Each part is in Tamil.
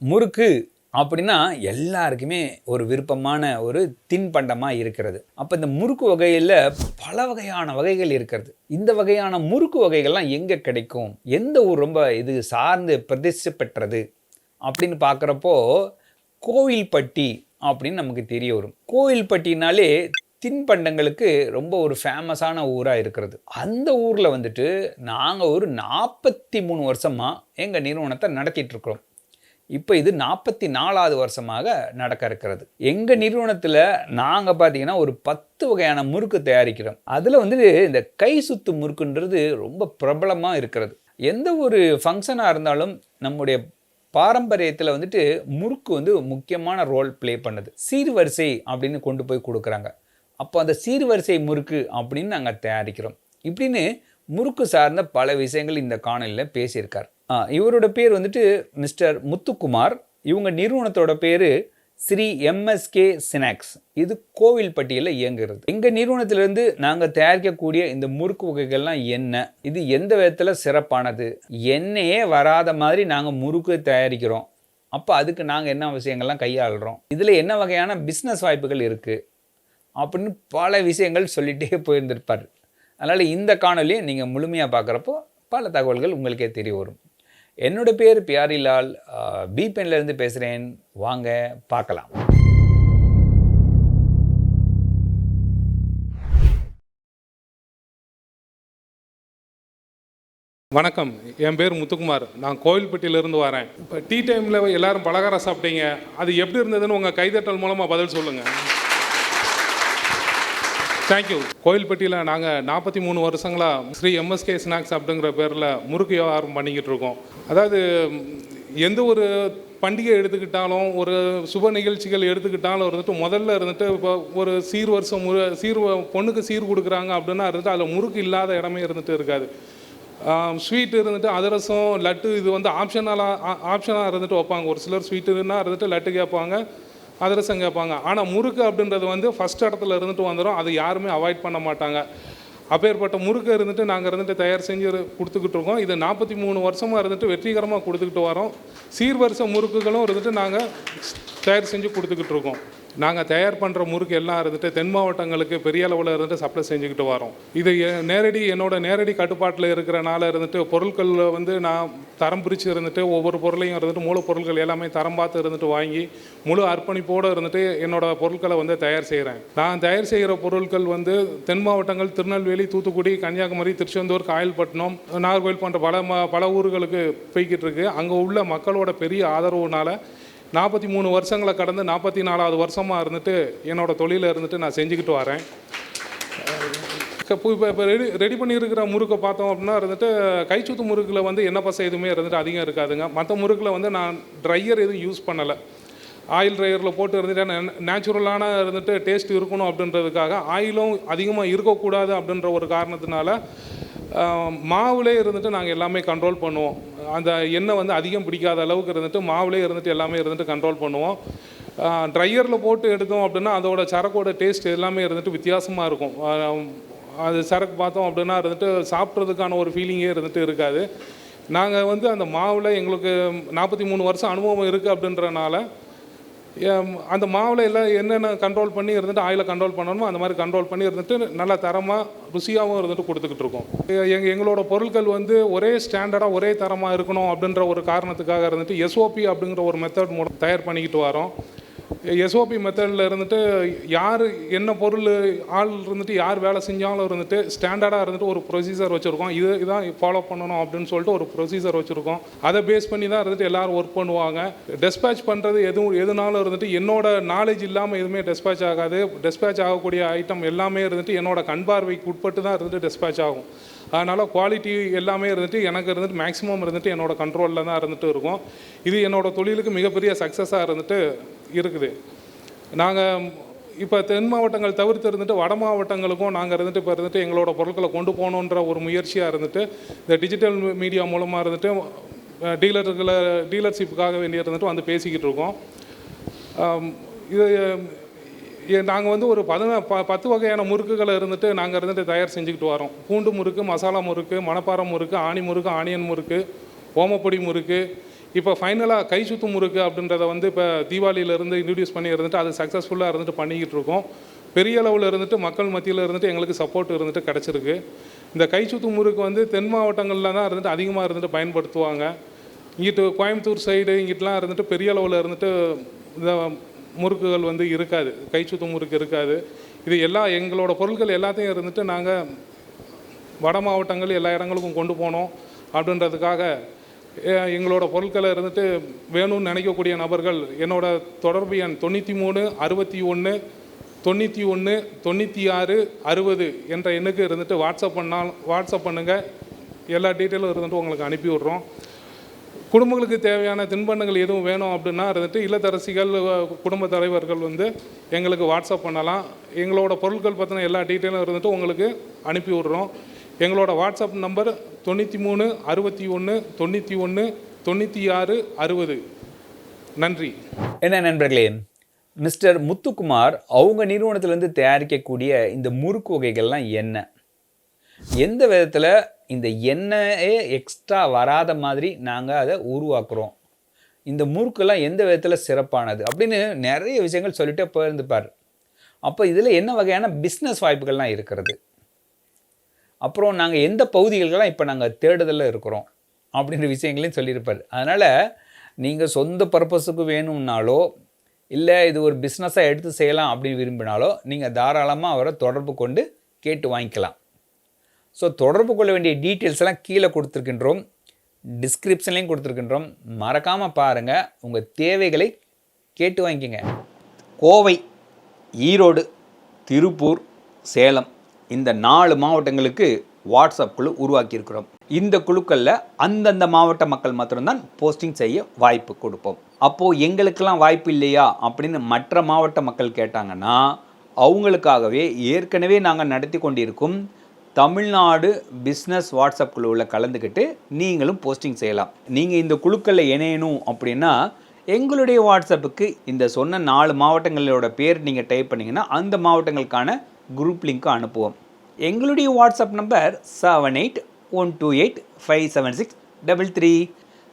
முறுக்கு அப்படின்னா எல்லாருக்குமே ஒரு விருப்பமான ஒரு தின்பண்டமாக இருக்கிறது. அப்போ இந்த முறுக்கு வகையில் பல வகையான வகைகள் இருக்கிறது. இந்த வகையான முறுக்கு வகைகள்லாம் எங்கே கிடைக்கும்? எந்த ஊர் ரொம்ப இது சார்ந்து பிரதிஷ்டை பெற்றது? அப்படின்னு பார்க்குறப்போ கோவில்பட்டி அப்படின்னு நமக்கு தெரிய வரும். கோவில்பட்டினாலே தின்பண்டங்களுக்கு ரொம்ப ஒரு ஃபேமஸான ஊராக இருக்கிறது. அந்த ஊரில் வந்துட்டு நாங்கள் ஒரு நாற்பத்தி மூணு வருஷமாக எங்கள் நிறுவனத்தை நடத்திட்டு இருக்கிறோம். இப்போ இது நாற்பத்தி நாலாவது வருஷமாக நடக்க இருக்கிறது. எங்கள் நிறுவனத்தில் நாங்கள் பார்த்தீங்கன்னா ஒரு பத்து வகையான முறுக்கு தயாரிக்கிறோம். அதில் வந்துட்டு இந்த கை சுத்து முறுக்குன்றது ரொம்ப பிரபலமாக இருக்கிறது. எந்த ஒரு ஃபங்க்ஷனாக இருந்தாலும் நம்முடைய பாரம்பரியத்தில் வந்துட்டு முறுக்கு வந்து முக்கியமான ரோல் ப்ளே பண்ணுது. சீர்வரிசை அப்படின்னு கொண்டு போய் கொடுக்குறாங்க. அப்போ அந்த சீர்வரிசை முறுக்கு அப்படின்னு நாங்கள் தயாரிக்கிறோம். இப்படின்னு முறுக்கு சார்ந்த பல விஷயங்கள் இந்த காணொலியில் பேசியிருக்கார். இவரோட பேர் வந்துட்டு மிஸ்டர் முத்துக்குமார். இவங்க நிறுவனத்தோட பேர் ஸ்ரீ எம்எஸ்கே ஸ்நாக்ஸ் இது கோவில்பட்டியில் இயங்குகிறது எங்கள் நிறுவனத்திலிருந்து நாங்கள் தயாரிக்கக்கூடிய இந்த முறுக்கு வகைகள்லாம் என்ன? இது எந்த விதத்தில் சிறப்பானது? எண்ணெயே வராத மாதிரி நாங்கள் முறுக்கு தயாரிக்கிறோம். அப்போ அதுக்கு நாங்கள் என்ன விஷயங்கள்லாம் கையாளுறோம்? இதில் என்ன வகையான பிஸ்னஸ் வாய்ப்புகள் இருக்குது அப்படின்னு பல விஷயங்கள் சொல்லிகிட்டே போயிருந்திருப்பார். அதனால் இந்த காணொலியை நீங்கள் முழுமையாக பார்க்குறப்போ பல தகவல்கள் உங்களுக்கே தெரிய வரும். என்னோட பேர் பியாரிலால். பி இருந்து பேசுகிறேன் வாங்க பார்க்கலாம். வணக்கம். என் பேர் முத்துக்குமார். நான் கோயில்பட்டியிலேருந்து வரேன். இப்போ டீ டைமில் எல்லாரும் பலகாரம் சாப்பிட்டீங்க. அது எப்படி இருந்ததுன்னு உங்கள் கைதட்டல் மூலமாக பதில் சொல்லுங்கள் தேங்க்யூ கோயில்பட்டியில் நாங்கள் நாற்பத்தி மூணு வருஷங்களாக ஸ்ரீ எம்எஸ்கே ஸ்நாக்ஸ் அப்படிங்கிற பேரில் முறுக்கு வியாபாரம் பண்ணிக்கிட்டு இருக்கோம். அதாவது எந்த ஒரு பண்டிகை எடுத்துக்கிட்டாலும் ஒரு சுப நிகழ்ச்சிகள் எடுத்துக்கிட்டாலும் இருந்துட்டு முதல்ல இருந்துட்டு இப்போ ஒரு சீர் வருஷம் முரு சீர் வ- பொண்ணுக்கு சீர் கொடுக்குறாங்க அப்படின்னா இருந்துட்டு அதில் முறுக்கு இல்லாத இடமே இருந்துட்டு இருக்காது. ஸ்வீட் இருந்துட்டு அதிரசம் லட்டு இது வந்து ஆப்ஷனலாக ஆப்ஷனாக இருந்துட்டு வைப்பாங்க. ஒரு சிலர் ஸ்வீட்டுன்னா இருந்துட்டு லட்டு கேட்பாங்க. அதிரசம் கேட்பாங்க. ஆனால் முறுக்கு அப்படின்றது வந்து ஃபஸ்ட் இடத்துல இருந்துட்டு வந்துடும் அதை யாருமே அவாய்ட் பண்ண மாட்டாங்க. அப்பேற்பட்ட முறுக்கு இருந்துட்டு நாங்கள் இருந்துட்டு தயார் செஞ்சு கொடுத்துக்கிட்டு இருக்கோம். இது நாற்பத்தி மூணு வருஷமாக இருந்துட்டு வெற்றிகரமாக கொடுத்துக்கிட்டு வரோம். சீர்வரிசை முறுக்குகளும் இருந்துட்டு நாங்கள் தயார் செஞ்சு கொடுத்துக்கிட்டு இருக்கோம். நாங்கள் தயார் பண்ணுற முறுக்கு எல்லாம் இருந்துட்டு தென் மாவட்டங்களுக்கு பெரிய அளவில் இருந்துட்டு சப்ளை செஞ்சுக்கிட்டு வரோம். இது நேரடி என்னோட நேரடி கட்டுப்பாட்டில் இருக்கிறனால இருந்துட்டு பொருட்கள் வந்து நான் தரம் பிரித்து இருந்துட்டு ஒவ்வொரு பொருளையும் இருந்துட்டு மூலப்பொருட்கள் எல்லாமே தரம் பார்த்து இருந்துட்டு வாங்கி முழு அர்ப்பணிப்போடு இருந்துட்டு என்னோட பொருட்களை வந்து தயார் செய்கிறேன் நான் தயார் செய்கிற பொருட்கள் வந்து தென் மாவட்டங்கள் திருநெல்வேலி தூத்துக்குடி கன்னியாகுமரி திருச்செந்தூர் காயல்பட்டினம் நாகர்கோவில் போன்ற பல ம பல ஊர்களுக்கு போய்கிட்டு இருக்கு. அங்கே உள்ள மக்களோட பெரிய ஆதரவுனால நாற்பத்தி மூணு வருஷங்களை கடந்து நாற்பத்தி நாலாவது வருஷமாக இருந்துட்டு என்னோட தொழிலில் இருந்துட்டு நான் செஞ்சுக்கிட்டு வரேன். இப்போ இப்போ ரெடி ரெடி பண்ணியிருக்கிற முறுக்கை பார்த்தோம் அப்படின்னா இருந்துட்டு கைச்சுத்து முறுக்கில் வந்து என்ன பசை எதுவுமே இருந்துட்டு அதிகம் இருக்காதுங்க. மற்ற முறுக்கில் வந்து நான் ட்ரையர் எதுவும் யூஸ் பண்ணலை. ஆயில் ட்ரையரில் போட்டு இருந்துட்டு நேச்சுரலான இருந்துட்டு டேஸ்ட் இருக்கணும் அப்படின்றதுக்காக ஆயிலும் அதிகமாக இருக்கக்கூடாது அப்படின்ற ஒரு காரணத்தினால ஆஹ், மாவுலே இருந்துட்டு நாங்கள் எல்லாமே கண்ட்ரோல் பண்ணுவோம். அந்த எண்ணெய் வந்து அதிகம் பிடிக்காத அளவுக்கு இருந்துட்டு மாவுலேயே இருந்துட்டு எல்லாமே இருந்துட்டு கண்ட்ரோல் பண்ணுவோம். ட்ரையரில் போட்டு எடுத்தோம் அப்படின்னா அதோட சரக்கோட டேஸ்ட் எல்லாமே இருந்துட்டு வித்தியாசமாக இருக்கும். அது சரக்கு பார்த்தோம் அப்படின்னா இருந்துட்டு சாப்பிட்றதுக்கான ஒரு ஃபீலிங்கே இருந்துட்டு இருக்காது. நாங்கள் வந்து அந்த மாவில் எங்களுக்கு நாற்பத்தி மூணு வருஷம் அனுபவம் இருக்குது அப்படின்றனால அந்த மாவில் எல்லாம் என்னென்ன கண்ட்ரோல் பண்ணி இருந்துட்டு ஆயிலை கண்ட்ரோல் பண்ணணுமோ அந்த மாதிரி கண்ட்ரோல் பண்ணி இருந்துட்டு நல்லா தரமாக ருசியாகவும் இருந்துட்டு கொடுத்துக்கிட்டு இருக்கோம். எங்கள் எங்களோட பொருட்கள் வந்து ஒரே ஸ்டாண்டர்டாக ஒரே தரமாக இருக்கணும் அப்படின்ற ஒரு காரணத்துக்காக இருந்துட்டு எஸ்ஓபி அப்படிங்கிற ஒரு மெத்தட் மூலம் தயார் பண்ணிக்கிட்டு வரோம். எஸ்ஓபி மெத்தடில் இருந்துட்டு யார் என்ன பொருள் ஆள் இருந்துட்டு யார் வேலை செஞ்சாலும் இருந்துட்டு ஸ்டாண்டர்டாக இருந்துட்டு ஒரு ப்ரொசீஜர் வச்சுருக்கோம். இது இதான் ஃபாலோ பண்ணணும் அப்படின்னு சொல்லிட்டு ஒரு ப்ரொசீஜர் வச்சுருக்கோம். அதை பேஸ் பண்ணி தான் இருந்துட்டு எல்லாரும் ஒர்க் பண்ணுவாங்க. டெஸ்பேச் பண்ணுறது எதுவும் எதுனாலும் இருந்துட்டு என்னோட நாலேஜ் இல்லாமல் எதுவுமே டெஸ்பேச் ஆகாது. டெஸ்பேச் ஆகக்கூடிய ஐட்டம் எல்லாமே இருந்துட்டு என்னோட கண் பார்வைக்கு உட்பட்டு தான் இருந்துட்டு டெஸ்பேச் ஆகும். அதனால் குவாலிட்டி எல்லாமே இருந்துட்டு எனக்கு இருந்துட்டு மேக்ஸிமம் இருந்துட்டு என்னோட கண்ட்ரோலில் தான் இருந்துட்டு இருக்கும். இது என்னோட தொழிலுக்கு மிகப்பெரிய சக்ஸஸாக இருந்துட்டு இருக்குது. நாங்கள் இப்போ தென் மாவட்டங்கள் தவிர்த்து இருந்துட்டு வட மாவட்டங்களுக்கும் நாங்கள் இருந்துட்டு இப்போ இருந்துட்டு எங்களோட பொருட்களை கொண்டு போகணுன்ற ஒரு முயற்சியாக இருந்துட்டு இந்த டிஜிட்டல் மீடியா மூலமாக இருந்துட்டு டீலர்களை டீலர்ஷிப்புக்காக வேண்டி இருந்துட்டு வந்து பேசிக்கிட்டு இருக்கோம். இது நாங்கள் வந்து ஒரு பதினா ப பத்து வகையான முறுக்குகளை இருந்துட்டு நாங்கள் இருந்துட்டு தயார் செஞ்சுக்கிட்டு வரோம். பூண்டு முறுக்கு மசாலா முறுக்கு மணப்பாறை முறுக்கு ஆணி முறுக்கு ஆனியன் முறுக்கு ஓமப்பொடி முறுக்கு இப்போ ஃபைனலாக கை சுத்து முறுக்கு அப்படின்றத வந்து இப்போ தீபாவளியிலேருந்து இன்ட்ரடியூஸ் பண்ணி இருந்துட்டு அது சக்ஸஸ்ஃபுல்லாக இருந்துட்டு பண்ணிக்கிட்டு இருக்கோம். பெரிய அளவில் இருந்துட்டு மக்கள் மத்தியில் இருந்துட்டு எங்களுக்கு சப்போர்ட் இருந்துட்டு கிடச்சிருக்கு. இந்த கை சுத்து முறுக்கு வந்து தென் மாவட்டங்களில் தான் இருந்துட்டு அதிகமாக இருந்துட்டு பயன்படுத்துவாங்க. இங்கிட்டு கோயம்புத்தூர் சைடு இங்கிட்டலாம் இருந்துட்டு பெரிய அளவில் இருந்துட்டு இந்த முறுக்குகள் வந்து இருக்காது. கை சுத்து முறுக்கு இருக்காது. இது எல்லா எங்களோட பொருட்கள் எல்லாத்தையும் இருந்துட்டு நாங்கள் வட மாவட்டங்கள் எல்லா இடங்களுக்கும் கொண்டு போனோம். அப்படின்றதுக்காக எங்களோட பொருட்களை இருந்துட்டு வேணும்னு நினைக்கக்கூடிய நபர்கள் என்னோட தொடர்பு எண் தொண்ணூற்றி மூணு அறுபத்தி ஒன்று தொண்ணூற்றி ஒன்று தொண்ணூற்றி ஆறு அறுபது என்ற எண்ணுக்கு இருந்துட்டு வாட்ஸ்அப் பண்ணால் வாட்ஸ்அப் பண்ணுங்கள் எல்லா டீட்டெயிலும் இருந்துட்டு உங்களுக்கு அனுப்பி விட்றோம். குடும்பங்களுக்கு தேவையான தின்பண்டங்கள் எதுவும் வேணும் அப்படின்னா இருந்துட்டு இல்லத்தரசிகள் குடும்ப தலைவர்கள் வந்து எங்களுக்கு வாட்ஸ்அப் பண்ணலாம். எங்களோட பொருட்கள் பற்றின எல்லா டீட்டெயிலும் இருந்துட்டு உங்களுக்கு அனுப்பி விட்றோம். எங்களோட வாட்ஸ்அப் நம்பர் தொண்ணூற்றி மூணு அறுபத்தி ஒன்று தொண்ணூற்றி ஒன்று தொண்ணூற்றி ஆறு அறுபது. நன்றி. என்ன நண்பர்களே மிஸ்டர் முத்துக்குமார் அவங்க நிறுவனத்திலேருந்து தயாரிக்கக்கூடிய இந்த முறுக்கு வகைகள்லாம் என்ன? எந்த விதத்தில் இந்த எண்ணெயே எக்ஸ்ட்ரா வராத மாதிரி நாங்கள் அதை உருவாக்குறோம்? இந்த முறுக்கெல்லாம் எந்த விதத்தில் சிறப்பானது? அப்படின்னு நிறைய விஷயங்கள் சொல்லிட்டே போயிருந்துப்பார். அப்போ இதில் என்ன வகையான பிஸ்னஸ் வாய்ப்புகள்லாம் இருக்கிறது? அப்புறம் நாங்கள் எந்த பகுதிகளுக்கெல்லாம் இப்போ நாங்கள் தேடுதலில் இருக்கிறோம் அப்படின்ற விஷயங்களையும் சொல்லியிருப்பார். அதனால் நீங்கள் சொந்த பர்பஸுக்கு வேணும்னாலோ இல்லை இது ஒரு பிஸ்னஸாக எடுத்து செய்யலாம் அப்படின்னு விரும்பினாலோ நீங்கள் தாராளமாக அவரை தொடர்பு கொண்டு கேட்டு வாங்கிக்கலாம். ஸோ தொடர்பு கொள்ள வேண்டிய டீட்டெயில்ஸ் எல்லாம் கீழே கொடுத்துருக்கின்றோம். டிஸ்கிரிப்ஷன்லேயும் கொடுத்துருக்கின்றோம். மறக்காமல் பாருங்கள் உங்கள் தேவைகளை கேட்டு வாங்கிக்கோங்க. கோவை ஈரோடு திருப்பூர் சேலம். இந்த நாலு மாவட்டங்களுக்கு வாட்ஸ்அப் குழு உருவாக்கியிருக்கிறோம். இந்த குழுக்களில் அந்தந்த மாவட்ட மக்கள் மாத்திரம்தான் போஸ்டிங் செய்ய வாய்ப்பு கொடுப்போம். அப்போது எங்களுக்கெல்லாம் வாய்ப்பு இல்லையா அப்படின்னு மற்ற மாவட்ட மக்கள் கேட்டாங்கன்னா அவங்களுக்காகவே ஏற்கனவே நாங்கள் நடத்தி கொண்டிருக்கும் தமிழ்நாடு பிஸ்னஸ் வாட்ஸ்அப் குழுவில் கலந்துக்கிட்டு நீங்களும் போஸ்டிங் செய்யலாம். நீங்கள் இந்த குழுக்களில் இணையணும் அப்படின்னா எங்களுடைய வாட்ஸ்அப்புக்கு இந்த சொன்ன நாலு மாவட்டங்களோட பேர் நீங்கள் டைப் பண்ணிங்கன்னா அந்த மாவட்டங்களுக்கான குரூப் லிங்க்கும் அனுப்புவோம். எங்களுடைய WhatsApp number seven eight one two eight five seven six double three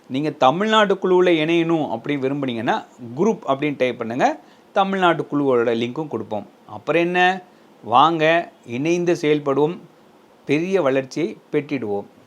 நீங்கள் தமிழ்நாடு குழுவில் இணையணும் அப்படின்னு விரும்புனீங்கன்னா குரூப் அப்படின்னு டைப் பண்ணுங்கள் தமிழ்நாட்டு குழுவோட லிங்க்கும் கொடுப்போம். அப்புறம் என்ன? வாங்க இணைந்து செயல்படுவோம். பெரிய வளர்ச்சியை பெற்றிடுவோம்.